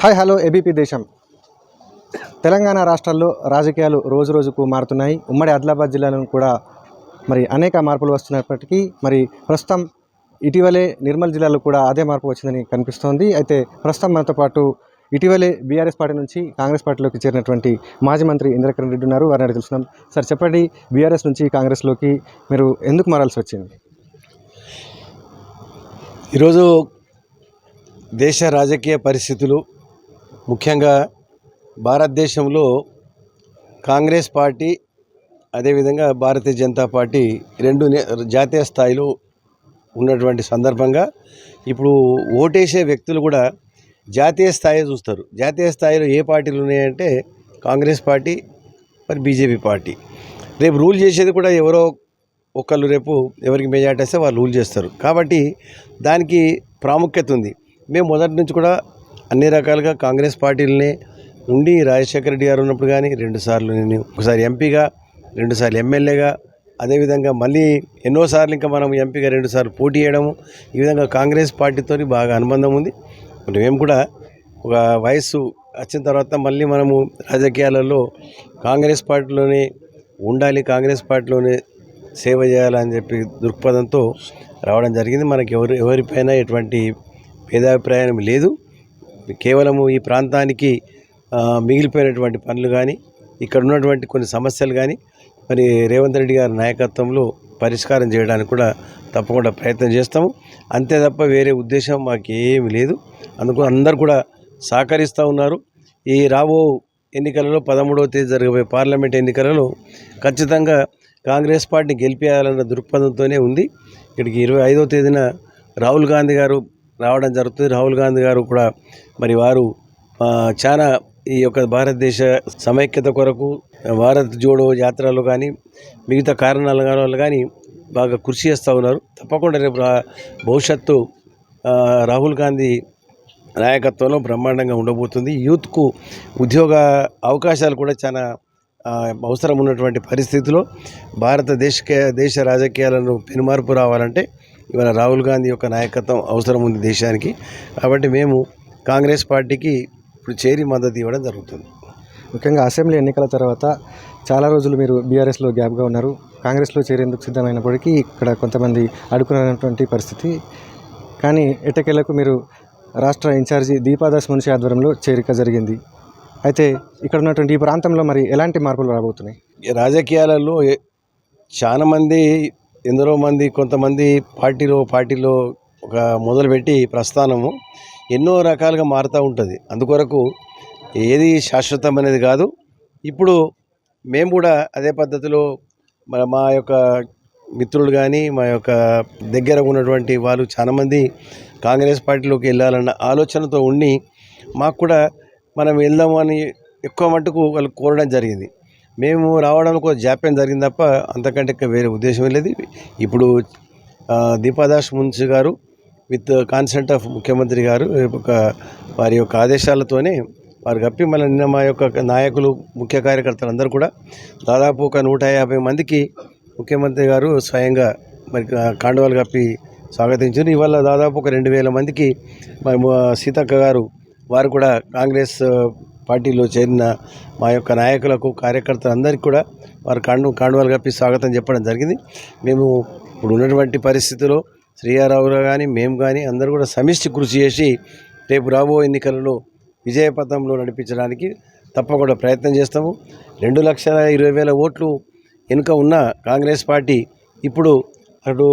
Hi hello ABP దేశం. తెలంగాణ రాష్ట్రాల్లో రాజకీయాలు రోజు రోజుకు మారుతున్నాయి. ఉమ్మడి ఆదిలాబాద్ జిల్లాలో కూడా మరి అనేక మార్పులు వస్తున్నప్పటికీ మరి ప్రస్తుతం ఇటీవలే నిర్మల్ జిల్లాలో కూడా అదే మార్పు వచ్చిందని కనిపిస్తోంది. అయితే ప్రస్తుతం మనతో పాటు ఇటీవలే బీఆర్ఎస్ పార్టీ నుంచి కాంగ్రెస్ పార్టీలోకి చేరినటువంటి మాజీ మంత్రి ఇంద్రకరణ్ రెడ్డి ఉన్నారు. వారిని అడిగి తెలుసుకున్నాం సార్ చెప్పండి బీఆర్ఎస్ నుంచి కాంగ్రెస్లోకి మీరు ఎందుకు మారాల్సి వచ్చింది? ఈరోజు దేశ రాజకీయ పరిస్థితులు ముఖ్యంగా భారతదేశంలో కాంగ్రెస్ పార్టీ అదేవిధంగా భారతీయ జనతా పార్టీ రెండు నే- జాతీయ స్థాయిలో ఉన్నటువంటి సందర్భంగా ఇప్పుడు ఓటేసే వ్యక్తులు కూడా జాతీయ స్థాయి చూస్తారు. జాతీయ స్థాయిలో ఏ పార్టీలు ఉన్నాయంటే కాంగ్రెస్ పార్టీ మరి బీజేపీ పార్టీ. రేపు రూల్ చేసేది కూడా ఎవరో ఒకళ్ళు రేపు ఎవరికి మెజార్టీ వస్తే వాళ్ళు రూల్ చేస్తారు. కాబట్టి దానికి ప్రాముఖ్యత ఉంది. మేము మొదటి నుంచి కూడా అన్ని రకాలుగా కాంగ్రెస్ పార్టీలనే ఉండి రాజశేఖర రెడ్డి గారు ఉన్నప్పుడు కానీ రెండుసార్లు నేను ఒకసారి ఎంపీగా రెండుసార్లు ఎమ్మెల్యేగా అదేవిధంగా మళ్ళీ ఎన్నోసార్లు ఇంకా మనం ఎంపీగా రెండుసార్లు పోటీ చేయడము ఈ విధంగా కాంగ్రెస్ పార్టీతో బాగా అనుబంధం ఉంది. మేము కూడా ఒక వయస్సు వచ్చిన తర్వాత మళ్ళీ మనము రాజకీయాలలో కాంగ్రెస్ పార్టీలోనే ఉండాలి కాంగ్రెస్ పార్టీలోనే సేవ చేయాలని చెప్పి దృక్పథంతో రావడం జరిగింది. మనకి ఎవరు ఎవరిపైన ఎటువంటి భేదాభిప్రాయం లేదు. కేవలము ఈ ప్రాంతానికి మిగిలిపోయినటువంటి పనులు కానీ ఇక్కడ ఉన్నటువంటి కొన్ని సమస్యలు కానీ మరి రేవంత్ రెడ్డి గారి నాయకత్వంలో పరిష్కారం చేయడానికి కూడా తప్పకుండా ప్రయత్నం చేస్తాము. అంతే తప్ప వేరే ఉద్దేశం మాకు ఏమి లేదు. అందుకు అందరు కూడా సహకరిస్తూ ఉన్నారు. ఈ రాబో ఎన్నికలలో పదమూడవ తేదీ జరగబోయే పార్లమెంట్ ఎన్నికలలో ఖచ్చితంగా కాంగ్రెస్ పార్టీని గెలిపేయాలన్న దృక్పథంతోనే ఉంది. ఇక్కడికి ఇరవై ఐదవ తేదీన రాహుల్ గాంధీ గారు రావడం జరుగుతుంది. రాహుల్ గాంధీ గారు కూడా మరి వారు చాలా ఈ యొక్క భారతదేశ సమైక్యత కొరకు భారత్ జోడో యాత్రలో కానీ మిగతా కారణాల వల్ల కానీ బాగా కృషి చేస్తూ ఉన్నారు. తప్పకుండా రేపు భవిష్యత్తు రాహుల్ గాంధీ నాయకత్వంలో బ్రహ్మాండంగా ఉండబోతుంది. యూత్కు ఉద్యోగ అవకాశాలు కూడా చాలా అవసరం ఉన్నటువంటి పరిస్థితిలో భారతదేశ దేశ రాజకీయాలను పెనుమార్పు రావాలంటే ఇవాళ రాహుల్ గాంధీ యొక్క నాయకత్వం అవసరం ఉంది దేశానికి. కాబట్టి మేము కాంగ్రెస్ పార్టీకి ఇప్పుడు చేరి మద్దతు ఇవ్వడం జరుగుతుంది. ముఖ్యంగా అసెంబ్లీ ఎన్నికల తర్వాత చాలా రోజులు మీరు బీఆర్ఎస్లో గ్యాప్గా ఉన్నారు. కాంగ్రెస్లో చేరేందుకు సిద్ధమైనప్పటికీ ఇక్కడ కొంతమంది అడుగుతున్నటువంటి పరిస్థితి. కానీ ఎట్టకేలకు మీరు రాష్ట్ర ఇన్ఛార్జి దీపాదాస్ మున్షి ఆధ్వర్యంలో చేరిక జరిగింది. అయితే ఇక్కడ ఉన్నటువంటి ఈ ప్రాంతంలో మరి ఎలాంటి మార్పులు రాబోతున్నాయి? రాజకీయాలలో ఏ- చాలా మంది ఎందరో మంది కొంతమంది పార్టీలో పార్టీలో ఒక మొదలుపెట్టి ప్రస్థానము ఎన్నో రకాలుగా మారుతూ ఉంటుంది. అందుకొరకు ఏది శాశ్వతమైనది కాదు. ఇప్పుడు మేము కూడా అదే పద్ధతిలో మన మా యొక్క మిత్రులు కానీ మా యొక్క దగ్గర ఉన్నటువంటి వాళ్ళు చాలామంది కాంగ్రెస్ పార్టీలోకి వెళ్ళాలన్న ఆలోచనతో ఉండి మాకు కూడా మనం వెళ్దాము అని ఎక్కువ మటుకు వాళ్ళు కోరడం జరిగింది. మేము రావడానికి ఒక జాప్యం జరిగింది తప్ప అంతకంటే ఇంకా వేరే ఉద్దేశం లేదు. ఇప్పుడు దీపాదాస్ మున్సి గారు విత్ కాన్సెంట్ ఆఫ్ ముఖ్యమంత్రి గారు ఒక వారి యొక్క ఆదేశాలతోనే వారు కప్పి మళ్ళీ నిన్న మా యొక్క నాయకులు ముఖ్య కార్యకర్తలు అందరూ కూడా దాదాపు ఒక నూట యాభై మందికి ముఖ్యమంత్రి గారు స్వయంగా మరి కాండవాలు కప్పి స్వాగతించారు. ఇవాళ దాదాపు ఒక రెండు వేల మందికి మరి సీతక్క గారు వారు కూడా కాంగ్రెస్ పార్టీలో చేరిన మా యొక్క నాయకులకు కార్యకర్తలందరికీ కూడా వారు కాండు కాండువాలు కప్పి స్వాగతం చెప్పడం జరిగింది. మేము ఇప్పుడు ఉన్నటువంటి పరిస్థితిలో శ్రీయారావులు కానీ మేము కానీ అందరూ కూడా సమిష్టి కృషి చేసి రేపు రాబో ఎన్నికలలో విజయపథంలో నడిపించడానికి తప్పకుండా ప్రయత్నం చేస్తాము. రెండు లక్షల ఇరవై వేల ఓట్లు వెనుక ఉన్న కాంగ్రెస్ పార్టీ ఇప్పుడు అటు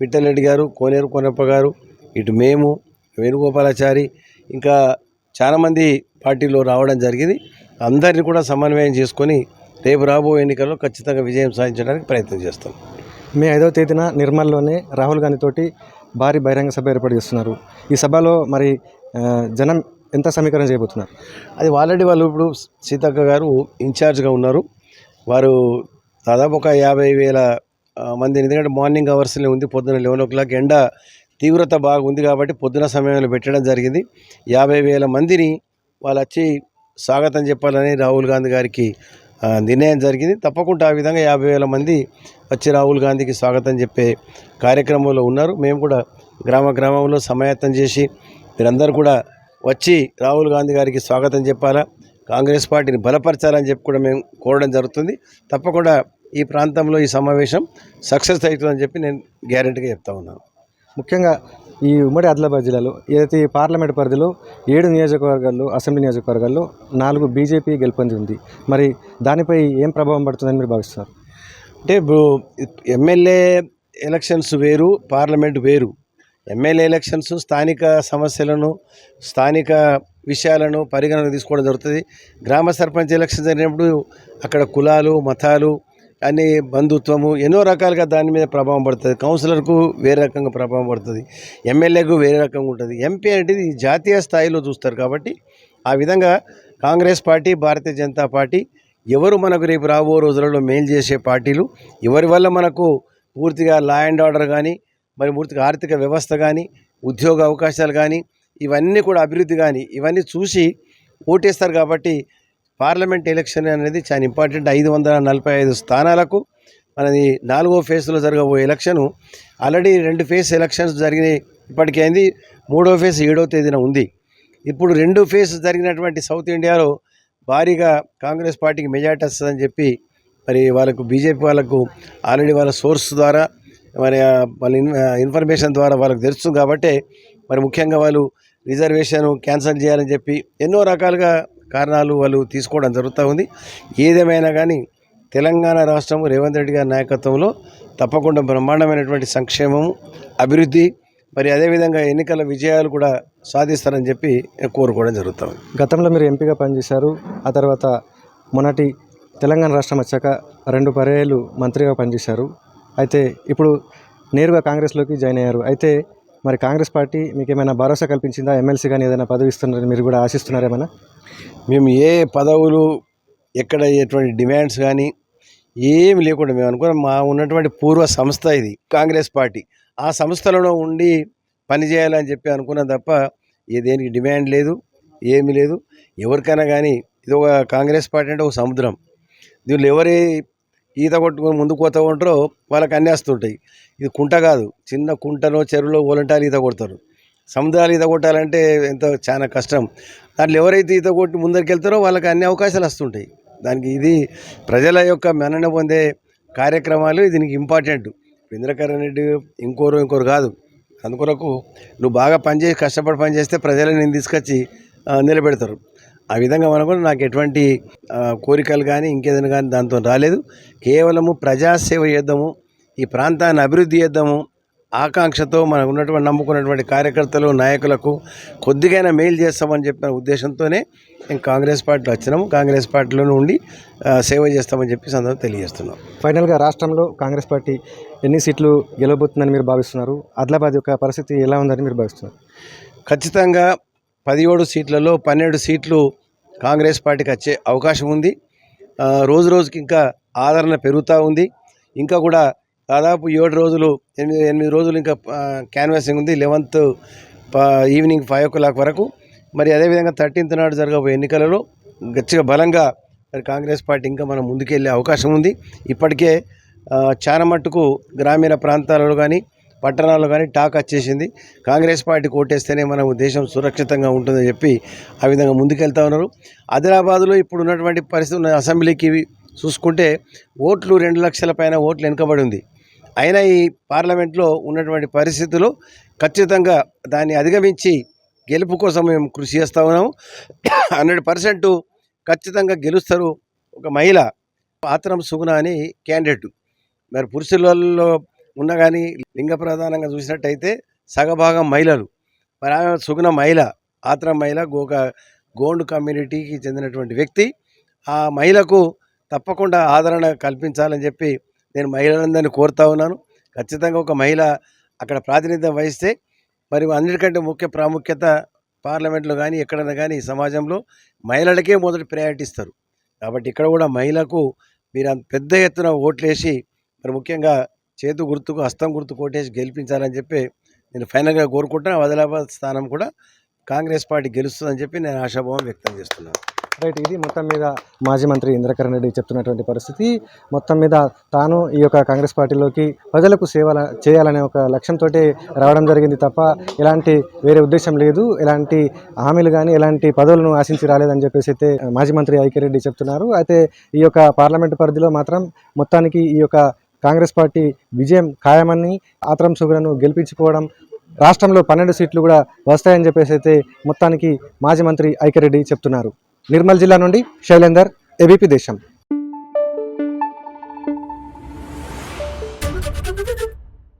విఠలరెడ్డి గారు కోనేరు కొనప్ప గారు ఇటు మేము వేణుగోపాలాచారి ఇంకా చాలామంది పార్టీలో రావడం జరిగింది. అందరినీ కూడా సమన్వయం చేసుకొని రేపు రాబో ఎన్నికల్లో ఖచ్చితంగా విజయం సాధించడానికి ప్రయత్నం చేస్తాం. మే ఐదవ తేదీన నిర్మల్లోనే రాహుల్ గాంధీ తోటి భారీ బహిరంగ సభ ఏర్పాటు చేస్తున్నారు. ఈ సభలో మరి జనం ఎంత సమీకరణ చేయబోతున్నారు? అది ఆల్రెడీ వాళ్ళు ఇప్పుడు సీతక్క గారు ఇన్ఛార్జ్గా ఉన్నారు. వారు దాదాపు ఒక యాభై వేల మంది ఎందుకంటే మార్నింగ్ అవర్స్లో ఉంది పొద్దున లెవెన్ ఓ క్లాక్ ఎండ తీవ్రత బాగా ఉంది కాబట్టి పొద్దున సమయంలో పెట్టడం జరిగింది. యాభై వేల మందిని వాళ్ళు వచ్చి స్వాగతం చెప్పాలని రాహుల్ గాంధీ గారికి నిర్ణయం జరిగింది. తప్పకుండా ఆ విధంగా యాభై వేల మంది వచ్చి రాహుల్ గాంధీకి స్వాగతం చెప్పే కార్యక్రమంలో ఉన్నారు. మేము కూడా గ్రామ గ్రామంలో సమాయత్తం చేసి మీరందరూ కూడా వచ్చి రాహుల్ గాంధీ గారికి స్వాగతం చెప్పాలా కాంగ్రెస్ పార్టీని బలపరచాలని చెప్పి కూడా మేము కోరడం జరుగుతుంది. తప్పకుండా ఈ ప్రాంతంలో ఈ సమావేశం సక్సెస్ అవుతుందని చెప్పి నేను గ్యారెంటీగా చెప్తా ఉన్నాను. ముఖ్యంగా ఈ ఉమ్మడి ఆదిలాబాద్ జిల్లాలో ఏదైతే ఈ పార్లమెంట్ పరిధిలో ఏడు నియోజకవర్గాల్లో అసెంబ్లీ నియోజకవర్గాల్లో నాలుగు బీజేపీ గెలుపొంది ఉంది. మరి దానిపై ఏం ప్రభావం పడుతుందని మీరు భావిస్తారు? అంటే ఇప్పుడు ఎమ్మెల్యే ఎలక్షన్స్ వేరు పార్లమెంట్ వేరు. ఎమ్మెల్యే ఎలక్షన్స్ స్థానిక సమస్యలను స్థానిక విషయాలను పరిగణనకు తీసుకోవడం జరుగుతుంది. గ్రామ సర్పంచ్ ఎలక్షన్ జరిగినప్పుడు అక్కడ కులాలు మతాలు అన్ని బంధుత్వము ఎన్నో రకాలుగా దాని మీద ప్రభావం పడుతుంది. కౌన్సిలర్కు వేరే రకంగా ప్రభావం పడుతుంది. ఎమ్మెల్యేకు వేరే రకంగా ఉంటుంది. ఎంపీ అనేది జాతీయ స్థాయిలో చూస్తారు కాబట్టి ఆ విధంగా కాంగ్రెస్ పార్టీ భారతీయ జనతా పార్టీ ఎవరు మనకు రేపు రాబో రోజులలో మేలు చేసే పార్టీలు ఎవరి వల్ల మనకు పూర్తిగా లా అండ్ ఆర్డర్ కానీ మరి పూర్తిగా ఆర్థిక వ్యవస్థ కానీ ఉద్యోగ అవకాశాలు కానీ ఇవన్నీ కూడా అభివృద్ధి కానీ ఇవన్నీ చూసి ఓటేస్తారు కాబట్టి పార్లమెంట్ ఎలక్షన్ అనేది చాలా ఇంపార్టెంట్. ఐదు వందల నలభై ఐదు స్థానాలకు మనది నాలుగో ఫేజ్లో జరగబోయే ఎలక్షను ఆల్రెడీ రెండు ఫేజ్ ఎలక్షన్స్ జరిగినాయి. ఇప్పటికీ అయింది. మూడో ఫేజ్ ఏడో తేదీన ఉంది. ఇప్పుడు రెండు ఫేజ్ జరిగినటువంటి సౌత్ ఇండియాలో భారీగా కాంగ్రెస్ పార్టీకి మెజార్టీ వస్తుందని చెప్పి మరి వాళ్ళకు బీజేపీ వాళ్ళకు ఆల్రెడీ వాళ్ళ సోర్స్ ద్వారా మరి వాళ్ళ ఇన్ ఇన్ఫర్మేషన్ ద్వారా వాళ్ళకి తెలుస్తుంది కాబట్టి మరి ముఖ్యంగా వాళ్ళు రిజర్వేషన్ క్యాన్సిల్ చేయాలని చెప్పి ఎన్నో రకాలుగా కారణాలు వాళ్ళు తీసుకోవడం జరుగుతూ ఉంది. ఏదేమైనా కానీ తెలంగాణ రాష్ట్రం రేవంత్ రెడ్డి గారి నాయకత్వంలో తప్పకుండా బ్రహ్మాండమైనటువంటి సంక్షేమము అభివృద్ధి మరి అదేవిధంగా ఎన్నికల విజయాలు కూడా సాధిస్తారని చెప్పి కోరుకోవడం జరుగుతుంది గతంలో మీరు ఎంపీగా పనిచేశారు. ఆ తర్వాత మొన్నటి తెలంగాణ రాష్ట్రం వచ్చాక రెండు పర్యాయాలు మంత్రిగా పనిచేశారు. అయితే ఇప్పుడు నేరుగా కాంగ్రెస్లోకి జాయిన్ అయ్యారు. అయితే మరి కాంగ్రెస్ పార్టీ మీకు ఏమైనా భరోసా కల్పించిందా? ఎమ్మెల్సీ కానీ ఏదైనా పదవి ఇస్తున్నారని మీరు కూడా ఆశిస్తున్నారేమైనా మేము ఏ పదవులు ఎక్కడ ఎటువంటి డిమాండ్స్ కానీ ఏమి లేకుండా మేము అనుకున్నాం. మా ఉన్నటువంటి పూర్వ సంస్థ ఇది కాంగ్రెస్ పార్టీ. ఆ సంస్థలలో ఉండి పనిచేయాలని చెప్పి అనుకున్నాం తప్ప ఏ దేనికి డిమాండ్ లేదు ఏమీ లేదు. ఎవరికైనా కానీ ఇది ఒక కాంగ్రెస్ పార్టీ అంటే ఒక సముద్రం. దీనిలో ఎవరి ఈత కొట్టుకొని ముందుకు పోతూ ఉంటారో వాళ్ళకి అన్నీ వస్తుంటాయి. ఇది కుంట కాదు చిన్న కుంటలో చెరువులో ఓలంటారు ఈత కొడతారు. సముద్రాలు ఈత కొట్టాలంటే ఎంతో చాలా కష్టం. దాంట్లో ఎవరైతే ఈత కొట్టి ముందరికి వెళ్తారో వాళ్ళకి అన్ని అవకాశాలు వస్తుంటాయి. దానికి ఇది ప్రజల యొక్క మన్నన పొందే కార్యక్రమాలు దీనికి ఇంపార్టెంట్. ఇంద్రకరణ్ రెడ్డి ఇంకోరు ఇంకోరు కాదు. అందుకొరకు నువ్వు బాగా పనిచేసి కష్టపడి పనిచేస్తే ప్రజలను నేను తీసుకొచ్చి నిలబెడతారు. ఆ విధంగా మనకు నాకు ఎటువంటి కోరికలు కానీ ఇంకేదైనా కానీ దాంతో రాలేదు. కేవలము ప్రజాసేవ చేద్దాము ఈ ప్రాంతాన్ని అభివృద్ధి చేద్దాము ఆకాంక్షతో మనకు ఉన్నటువంటి నమ్ముకున్నటువంటి కార్యకర్తలు నాయకులకు కొద్దిగైనా మేలు చేస్తామని చెప్పిన ఉద్దేశంతోనే మేము కాంగ్రెస్ పార్టీలో వచ్చినాము. కాంగ్రెస్ పార్టీలోనే ఉండి సేవ చేస్తామని చెప్పి సందర్భం తెలియజేస్తున్నాం. ఫైనల్గా రాష్ట్రంలో కాంగ్రెస్ పార్టీ ఎన్ని సీట్లు గెలవబోతుందని మీరు భావిస్తున్నారు? ఆదిలాబాద్ యొక్క పరిస్థితి ఎలా ఉందని మీరు భావిస్తున్నారు? ఖచ్చితంగా పదిహేడు సీట్లలో పన్నెండు సీట్లు కాంగ్రెస్ పార్టీకి వచ్చే అవకాశం ఉంది. రోజు రోజుకి ఇంకా ఆదరణ పెరుగుతూ ఉంది. ఇంకా కూడా దాదాపు ఏడు రోజులు ఎనిమిది ఎనిమిది రోజులు ఇంకా క్యాన్వాసింగ్ ఉంది. Eleventh evening five o'clock వరకు. మరి అదేవిధంగా థర్టీన్త్ నాడు జరగబోయే ఎన్నికలలో గట్టిగా బలంగా మరి కాంగ్రెస్ పార్టీ ఇంకా మనం ముందుకెళ్ళే అవకాశం ఉంది. ఇప్పటికే చాలా మట్టుకు గ్రామీణ ప్రాంతాలలో కానీ పట్టణాల్లో కానీ టాక్ వచ్చేసింది. కాంగ్రెస్ పార్టీ కోటేస్తేనే మన దేశం సురక్షితంగా ఉంటుందని చెప్పి ఆ విధంగా ముందుకెళ్తా ఉన్నారు. ఆదిలాబాద్లో ఇప్పుడు ఉన్నటువంటి పరిస్థితి ఉన్న అసెంబ్లీకి చూసుకుంటే ఓట్లు రెండు లక్షల పైన ఓట్లు వెనుకబడి ఉంది. అయినా ఈ పార్లమెంట్లో ఉన్నటువంటి పరిస్థితులు ఖచ్చితంగా దాన్ని అధిగమించి గెలుపు కోసం మేము కృషి చేస్తూ ఉన్నాము. హండ్రెడ్ పర్సెంట్ ఖచ్చితంగా గెలుస్తారు ఒక మహిళ. ఆత్రం సుగుణ అని క్యాండిడేట్. మరి పురుషులలో ఉన్న కానీ లింగ ప్రధానంగా చూసినట్టయితే సగభాగం మహిళలు. మరి ఆమె సుగుణ మహిళ ఆత్ర మహిళ గోక గోండ్ కమ్యూనిటీకి చెందినటువంటి వ్యక్తి. ఆ మహిళకు తప్పకుండా ఆదరణ కల్పించాలని చెప్పి నేను మహిళలందరినీ కోరుతా ఉన్నాను. ఖచ్చితంగా ఒక మహిళ అక్కడ ప్రాతినిధ్యం వహిస్తే మరి అన్నిటికంటే ముఖ్య ప్రాముఖ్యత పార్లమెంట్లో కానీ ఎక్కడైనా కానీ ఈ సమాజంలో మహిళలకే మొదటి ప్రయారిటీ ఇస్తారు. కాబట్టి ఇక్కడ కూడా మహిళకు మీరు అంత పెద్ద ఎత్తున ఓట్లేసి మరి ముఖ్యంగా చేతు గుర్తుకు హస్తం గుర్తు కోటేసి గెలిపించాలని చెప్పి నేను ఫైనల్గా కోరుకుంటున్నా. ఆదిలాబాద్ స్థానం కూడా కాంగ్రెస్ పార్టీ గెలుస్తుందని చెప్పి నేను ఆశాభావం వ్యక్తం చేస్తున్నాను. రైట్ ఇది మొత్తం మీద మాజీ మంత్రి ఇంద్రకరణ్ రెడ్డి చెప్తున్నటువంటి పరిస్థితి. మొత్తం మీద తాను ఈ యొక్క కాంగ్రెస్ పార్టీలోకి ప్రజలకు సేవ చేయాలనే ఒక లక్ష్యంతో రావడం జరిగింది తప్ప ఎలాంటి వేరే ఉద్దేశం లేదు. ఎలాంటి హామీలు కానీ ఎలాంటి పదవులను ఆశించి రాలేదని చెప్పేసి అయితే మాజీ మంత్రి ఐక్యరెడ్డి చెప్తున్నారు. అయితే ఈ యొక్క పార్లమెంటు పరిధిలో మాత్రం మొత్తానికి ఈ యొక్క కాంగ్రెస్ పార్టీ విజయం ఖాయమని ఆత్రం సుగులను గెలిపించుకోవడం రాష్ట్రంలో పన్నెండు సీట్లు కూడా వస్తాయని చెప్పేసి అయితే మొత్తానికి మాజీ మంత్రి ఐక్యరెడ్డి చెప్తున్నారు. నిర్మల్ జిల్లా నుండి శైలేందర్ ఏబీపీ దేశం.